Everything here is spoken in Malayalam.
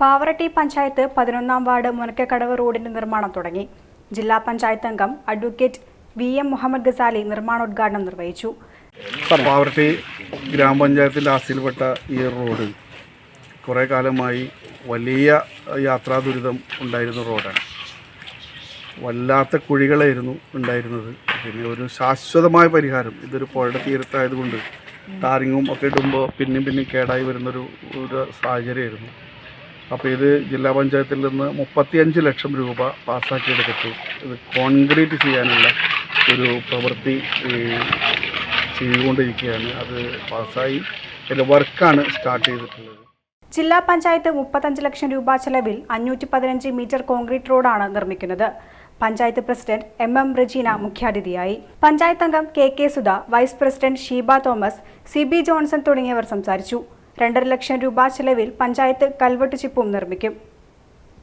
പാവറട്ടി പഞ്ചായത്ത് പതിനൊന്നാം വാർഡ് മുനക്കക്കടവ് റോഡിന്റെ നിർമ്മാണം തുടങ്ങി. ജില്ലാ പഞ്ചായത്ത് അംഗം advocate V M Muhammad Ghazali നിർമ്മാണോദ്ഘാടനം നിർവഹിച്ചു. പാവറട്ടി ഗ്രാമപഞ്ചായത്തിൽ ആസ്തിയിൽപ്പെട്ട ഈ റോഡ് കുറേ കാലമായി വലിയ യാത്രാ ദുരിതം ഉണ്ടായിരുന്ന റോഡാണ്. വല്ലാത്ത കുഴികളായിരുന്നു ഉണ്ടായിരുന്നത്. പിന്നെ ഒരു ശാശ്വതമായ പരിഹാരം ഇതൊരു പുഴയുടെ തീരത്തായതുകൊണ്ട് ടാറിങ്ങും ഒക്കെ ഇടുമ്പോൾ പിന്നെയും പിന്നെയും കേടായി വരുന്നൊരു ഒരു സാഹചര്യമായിരുന്നു. അപ്പോൾ ഇത് ജില്ലാ പഞ്ചായത്തിൽ നിന്ന് മുപ്പത്തിയഞ്ച് ലക്ഷം രൂപ പാസ്സാക്കിയെടുത്തിട്ട് ഇത് കോൺക്രീറ്റ് ചെയ്യാനുള്ള ഒരു പ്രവൃത്തി ചെയ്തുകൊണ്ടിരിക്കുകയാണ്. അത് പാസ്സായി അതിന്റെ വർക്കാണ് സ്റ്റാർട്ട് ചെയ്തിട്ടുള്ളത്. ജില്ലാ പഞ്ചായത്ത് മുപ്പത്തഞ്ച് ലക്ഷം രൂപ ചെലവിൽ അഞ്ഞൂറ്റി പതിനഞ്ച് മീറ്റർ കോൺക്രീറ്റ് റോഡാണ് നിർമ്മിക്കുന്നത്. Panchayat president M M Rajeena മുഖ്യാതിഥിയായി. പഞ്ചായത്ത് അംഗം K K Sudha vice president Sheeba Thomas C B Johnson തുടങ്ങിയവർ സംസാരിച്ചു. രണ്ടര ലക്ഷം രൂപ ചെലവിൽ പഞ്ചായത്ത് കൽവെട്ട് ചിപ്പും നിർമ്മിക്കും